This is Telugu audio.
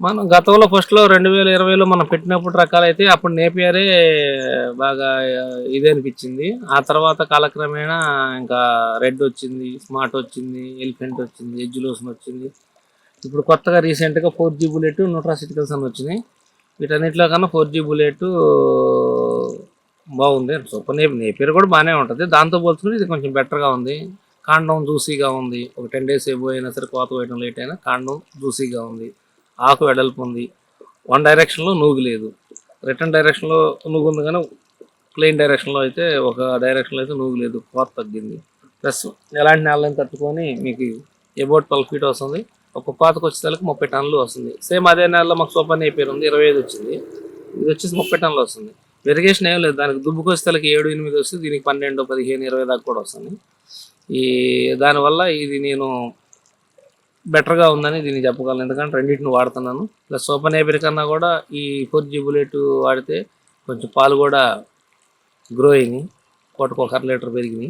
మనం గతంలో ఫస్ట్లో రెండు వేల ఇరవైలో మనం పెట్టినప్పుడు రకాలైతే అప్పుడు నేపియరే బాగా ఇదే అనిపించింది. ఆ తర్వాత కాలక్రమేణా ఇంకా రెడ్ వచ్చింది స్మార్ట్ వచ్చింది ఎలిఫెంట్ వచ్చింది ఎడ్యులోషన్ వచ్చింది. ఇప్పుడు కొత్తగా రీసెంట్గా ఫోర్ జీ బుల్లెట్ న్యూట్రాసిటికల్స్ అని వచ్చినాయి. వీటన్నిటిలో కన్నా ఫోర్ జీ బుల్లెట్ బాగుంది. సూపర్ నేపి నేపేరు కూడా బాగానే ఉంటుంది. దాంతో పోల్చుకుని ఇది కొంచెం బెటర్గా ఉంది. కాండం జ్యూసీగా ఉంది. ఒక టెన్ డేస్ ఏబో అయినా సరే కోత వేయడం లేట్ అయినా కాండం జ్యూసీగా ఉంది. ఆకు వెడల్పు ఉంది. వన్ డైరెక్షన్లో నూగు లేదు. రిటర్న్ డైరెక్షన్లో నూగు ఉంది కానీ ప్లెయిన్ డైరెక్షన్లో అయితే ఒక డైరెక్షన్లో అయితే నూగు లేదు. కోత తగ్గింది. ప్లస్ ఎలాంటి నేలని తట్టుకొని మీకు ఎబౌట్ ట్వెల్వ్ ఫీట్ వస్తుంది. ఒక పాతకు వచ్చేసరికి ముప్పై టన్నులు వస్తుంది. సేమ్ అదే నెలలో మాకు సూపర్ అయిపోయి ఉంది. ఇరవై ఐదు వచ్చింది. ఇది వచ్చేసి ముప్పై టన్నులు వస్తుంది. వెరిగేషన్ ఏం లేదు. దానికి దుబ్బుకు వచ్చేసరికి ఏడు ఎనిమిది వస్తుంది. దీనికి పన్నెండు పదిహేను ఇరవై దాకా కూడా వస్తుంది. ఈ దానివల్ల ఇది నేను బెటర్గా ఉందని దీన్ని చెప్పగలను. ఎందుకంటే రెండింటిని వాడుతున్నాను. ప్లస్ సూపర్ నేపర్ కన్నా కూడా ఈ ఫోర్ జీ బుల్లెట్ వాడితే కొంచెం పాలు కూడా గ్రో అయినాయి. పూటకు ఒక లీటర్ పెరిగినాయి.